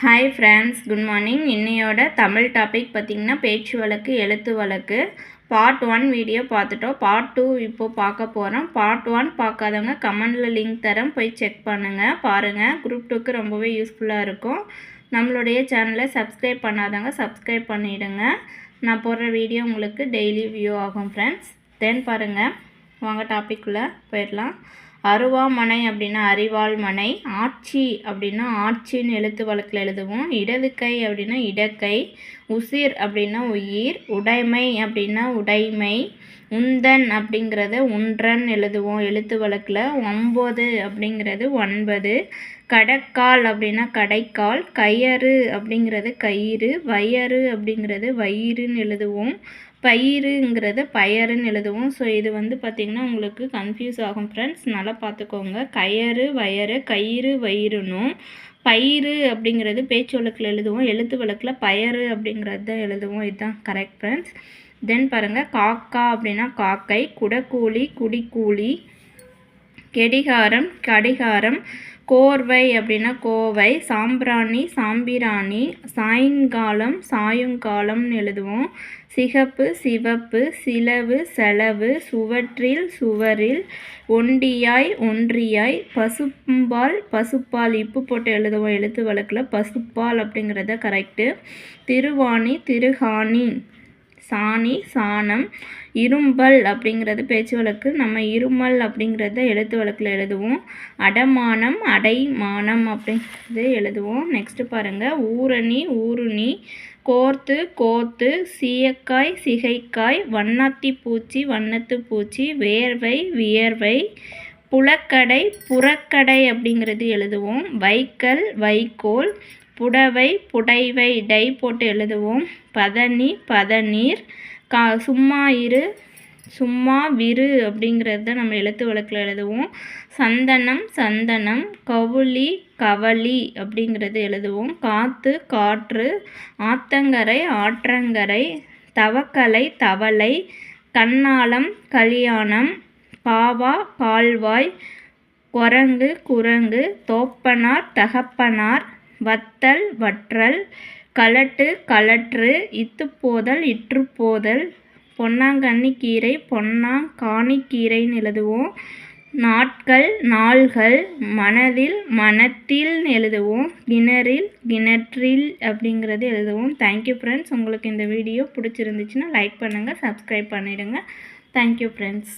Hi friends good morning இன்னையோட Tamil topic பார்த்திங்கன்னா பேச்சு வழக்கு எழுத்து வழக்கு. பார்ட் ஒன் வீடியோ பார்த்துட்டோம். பார்ட் டூ இப்போது பார்க்க போகிறோம் பார்ட் ஒன் பார்க்காதவங்க கமெண்டில் லிங்க் தரேன். போய் செக் பண்ணுங்கள் பாருங்கள் குரூப் டூக்கு ரொம்பவே யூஸ்ஃபுல்லாக இருக்கும். நம்மளுடைய சேனலை சப்ஸ்கிரைப் பண்ணாதவங்க சப்ஸ்கிரைப் பண்ணிவிடுங்க நான் போடுற வீடியோ உங்களுக்கு டெய்லி வியூ ஆகும் ஃப்ரெண்ட்ஸ் தென் பாருங்கள் வாங்க டாபிக்குள்ளே போயிடலாம். அருவாமனை அப்படின்னா அறிவாள் மனை ஆட்சி அப்படின்னா ஆட்சின்னு எழுத்து வழக்கில் எழுதுவோம். இடது கை அப்படின்னா இடக்கை உசிர் அப்படின்னா உயிர் உடைமை அப்படின்னா உடைமை உந்தன் அப்படிங்கிறத உன்றன் எழுதுவோம். எழுத்து வழக்கில் ஒம்பது அப்படிங்கிறது ஒன்பது கடக்கால் அப்படின்னா கடைக்கால் கயறு அப்படிங்கிறது கயிறு வயறு அப்படிங்கிறது வயிறுன்னு எழுதுவோம். பயிருங்கிறத பயருன்னு எழுதுவோம். ஸோ இது வந்து பார்த்திங்கன்னா உங்களுக்கு கன்ஃபியூஸ் ஆகும் ஃப்ரெண்ட்ஸ் நல்லா பார்த்துக்கோங்க கயறு வயறு கயிறு வயிறுனும் பயிறு அப்படிங்கிறது பேச்சு வழக்கில் எழுதுவோம். எழுத்து வழக்கில் பயறு அப்படிங்கிறது தான் எழுதுவோம். இதுதான் கரெக்ட் ஃப்ரெண்ட்ஸ் தென் பாருங்கள் காக்கா அப்படின்னா காக்கை குடக்கூலி குடிக்கூலி கெடிகாரம் கடிகாரம் கோர்வை அப்படின்னா கோவை சாம்பிராணி சாம்பிராணி சாயங்காலம் சாயுங்காலம்னு எழுதுவோம். சிகப்பு சிவப்பு சிலவு செலவு சுவற்றில் சுவரில் ஒண்டியாய் ஒன்றியாய் பசும்பால் பசுப்பால் இப்பு போட்டு எழுதுவோம். எழுத்து வழக்கில் பசுப்பால் அப்படிங்கிறத கரெக்டு திருவாணி திருகாணி சாணி சாணம் இரும்பல் அப்படிங்கிறது பேச்சு வழக்கு. நம்ம இருமல் அப்படிங்கிறத எழுத்து வழக்கில் எழுதுவோம். அடமானம் அடைமானம் அப்படிங்கிறது எழுதுவோம். நெக்ஸ்ட்டு பாருங்கள் ஊரணி ஊருணி கோர்த்து கோத்து சீயக்காய் சிகைக்காய் வண்ணாத்தி பூச்சி வண்ணத்து பூச்சி வேர்வை வியர்வை புலக்கடை புறக்கடை அப்படிங்கிறது எழுதுவோம். வைக்கல் வைக்கோல் புடவை புடைவை டை போட்டு எழுதுவோம். பதனி பதநீர். கா சும்மா இரு சும்மா விரு அப்படிங்கிறத நம்ம எழுத்து வழக்கில் எழுதுவோம். சந்தனம் சந்தனம். கவுளி கவளி அப்படிங்கிறது எழுதுவோம். காற்று காற்று. ஆத்தங்கரை ஆற்றங்கரை. தவக்கலை தவளை. கண்ணாலம் கல்யாணம். பாவா கால்வாய். குரங்கு குரங்கு. தோப்பனார் தகப்பனார். வத்தல் வற்றல் கலட்டு கலற்று இத்துப்போதல் இற்றுப்போதல் பொன்னாங்கண்ணி கீரை பொன்னாங்காணிக்கீரைன்னு எழுதுவோம். நாட்கள் நாள்கள் மனதில் மனத்தில் எழுதுவோம். கிணறில் கிணற்றில் அப்படிங்கிறது எழுதுவோம். தேங்க்யூ ஃப்ரெண்ட்ஸ் உங்களுக்கு இந்த வீடியோ பிடிச்சிருந்துச்சுன்னா லைக் பண்ணுங்கள் சப்ஸ்கிரைப் பண்ணிவிடுங்க தேங்க்யூ ஃப்ரெண்ட்ஸ்